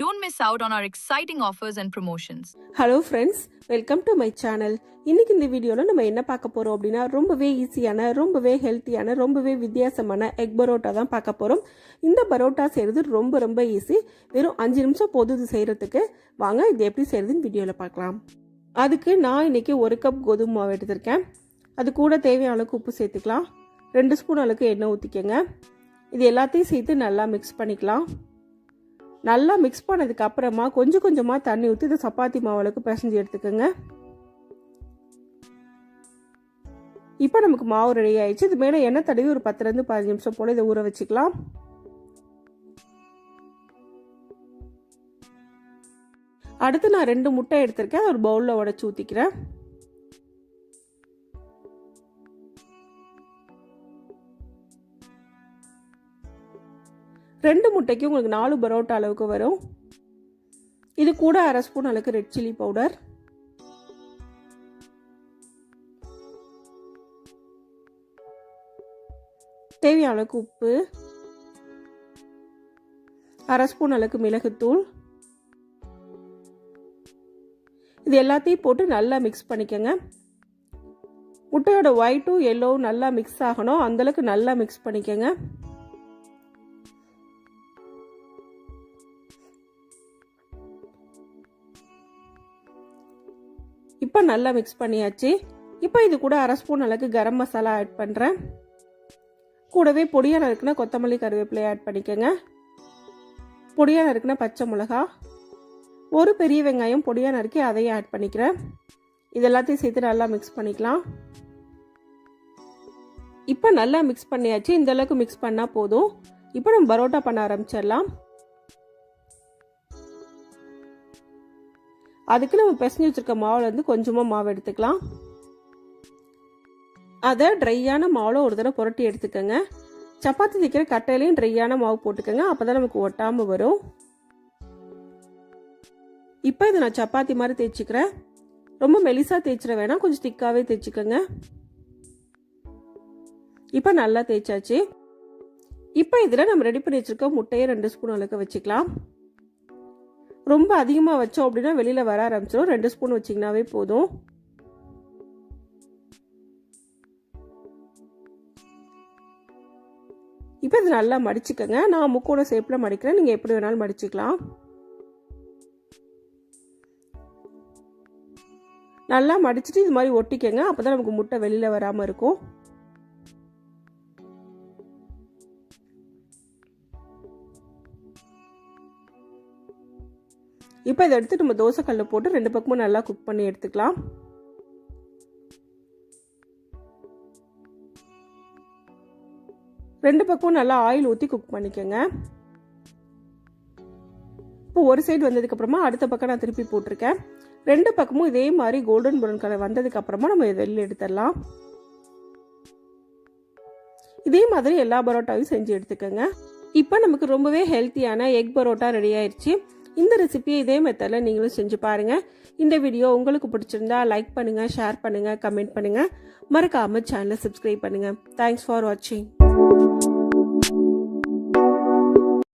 don't miss out on our exciting offers and promotions hello friends welcome to my channel இன்னைக்கு இந்த வீடியோவில் நம்ம என்ன பார்க்க போகிறோம் அப்படின்னா ரொம்பவே ஈஸியான ரொம்பவே ஹெல்த்தியான ரொம்பவே வித்தியாசமான எக் பரோட்டா தான் பார்க்க போகிறோம் இந்த பரோட்டா செய்கிறது ரொம்ப ரொம்ப ஈஸி வெறும் அஞ்சு நிமிஷம் போதுது செய்கிறதுக்கு வாங்க இது எப்படி செய்கிறதுன்னு வீடியோவில் பார்க்கலாம். அதுக்கு நான் இன்னைக்கு ஒரு கப் கோதுமை மாவு எடுத்திருக்கேன். அது கூட தேவையான அளவுக்கு உப்பு சேர்த்துக்கலாம். ரெண்டு ஸ்பூன் அளவுக்கு எண்ணெய் ஊற்றிக்கங்க இது எல்லாத்தையும் சேர்த்து நல்லா மிக்ஸ் பண்ணிக்கலாம். நல்லா மிக்ஸ் பண்ணதுக்கு அப்புறமா கொஞ்சம் கொஞ்சமாக தண்ணி ஊற்றி இந்த சப்பாத்தி மாவளவுக்கு பிசைஞ்சு எடுத்துக்கோங்க. இப்போ நமக்கு மாவு ரெடி ஆயிடுச்சு. இது மேலே எண்ணெய் தடவி ஒரு பத்துலேருந்து பதினஞ்சு நிமிஷம் போல் இதை ஊற வச்சுக்கலாம். அடுத்து நான் ரெண்டு முட்டை எடுத்திருக்கேன். அதை ஒரு பவுலில் உடச்சி ஊற்றிக்கிறேன் ரெண்டு முட்டைக்கு உங்களுக்கு நாலு பரோட்டா அளவுக்கு வரும். இது கூட அரை ஸ்பூன் அளவுக்கு ரெட் சில்லி பவுடர். தேவையான அளவுக்கு உப்பு. அரை ஸ்பூன் அளவுக்கு மிளகுத்தூள். இது எல்லாத்தையும் போட்டு நல்லா மிக்ஸ் பண்ணிக்கோங்க. முட்டையோட ஒயிட்டும் எல்லோவும் நல்லா மிக்ஸ் ஆகணும். அந்தளவுக்கு நல்லா மிக்ஸ் பண்ணிக்கோங்க. இப்போ நல்லா மிக்ஸ் பண்ணியாச்சு. இப்போ இது கூட அரை ஸ்பூன் அளவுக்கு கரம் மசாலா ஆட் பண்ணுறேன் கூடவே பொடியாக நறுக்குனா கொத்தமல்லி கருவேப்பிலை ஆட் பண்ணிக்கோங்க. பொடியாக நறுக்குனா பச்சை மிளகா. ஒரு பெரிய வெங்காயம் பொடியாக நறுக்கி அதையும் ஆட் பண்ணிக்கிறேன். இது எல்லாத்தையும் சேர்த்து நல்லா மிக்ஸ் பண்ணிக்கலாம். இப்போ நல்லா மிக்ஸ் பண்ணியாச்சு. இந்த அளவுக்கு மிக்ஸ் பண்ணால் போதும். இப்போ நம்ம பரோட்டா பண்ண ஆரம்பிச்சிடலாம். அதுக்கு நம்ம பிசைஞ்சு வச்சுருக்க மாவுலேருந்து கொஞ்சமாக மாவு எடுத்துக்கலாம். அதை ட்ரையான மாவில் ஒரு தடவை புரட்டி எடுத்துக்கோங்க. சப்பாத்தி தைக்கிற கட்டையிலையும் ட்ரையான மாவு போட்டுக்கோங்க. அப்போ தான் நமக்கு ஒட்டாமல் வரும். இப்போ இதை நான் சப்பாத்தி மாதிரி தேய்ச்சிக்கிறேன். ரொம்ப மெலிசாக தேய்ச்சிட வேணாம். கொஞ்சம் திக்காகவே தேய்ச்சிக்கோங்க. இப்போ நல்லா தேய்ச்சாச்சு. இப்போ இதில் நம்ம ரெடி பண்ணி வச்சுருக்க முட்டையை ரெண்டு ஸ்பூன் அளவுக்கு வச்சுக்கலாம். ரொம்ப அதிகமாக வச்சோம் அப்படின்னா வெளியில் வர ஆரம்பிச்சிடும் ரெண்டு ஸ்பூன் வச்சிங்கனாவே போதும். இப்போ இது நல்லா மடிச்சுக்கோங்க. நான் முக்கோண ஷேப்பில் மடிக்கிறேன். நீங்கள் எப்படி வேணாலும் மடிச்சுக்கலாம். நல்லா மடிச்சுட்டு இது மாதிரி ஒட்டிக்கங்க. அப்போ தான் நமக்கு முட்டை வெளியில் வராமல் இருக்கும். இப்போ இதை எடுத்து நம்ம தோசைக்கல்லில் போட்டு ரெண்டு பக்கமும் நல்லா குக் பண்ணி எடுத்துக்கலாம். ரெண்டு பக்கமும் நல்லா ஆயில் ஊற்றி குக் பண்ணிக்கோங்க. இப்போ ஒரு சைடு வந்ததுக்கப்புறமா அடுத்த பக்கம் நான் திருப்பி போட்டிருக்கேன். ரெண்டு பக்கமும் இதே மாதிரி கோல்டன் ப்ரௌன் கலர் வந்ததுக்கப்புறமா நம்ம இதை வெளியில் எடுத்துடலாம். இதே மாதிரி எல்லா பரோட்டாவையும் செஞ்சு எடுத்துக்கோங்க. இப்போ நமக்கு ரொம்பவே ஹெல்த்தியான எக் பரோட்டா ரெடி ஆயிடுச்சு இந்த ரெசிபியை இதே மெத்தடில் நீங்களும் செஞ்சு பாருங்கள் இந்த வீடியோ உங்களுக்கு பிடிச்சிருந்தா லைக் பண்ணுங்கள் ஷேர் பண்ணுங்கள் கமெண்ட் பண்ணுங்கள் மறக்காமல் சேனலை சப்ஸ்கிரைப் பண்ணுங்கள் தேங்க்ஸ் ஃபார் வாட்சிங்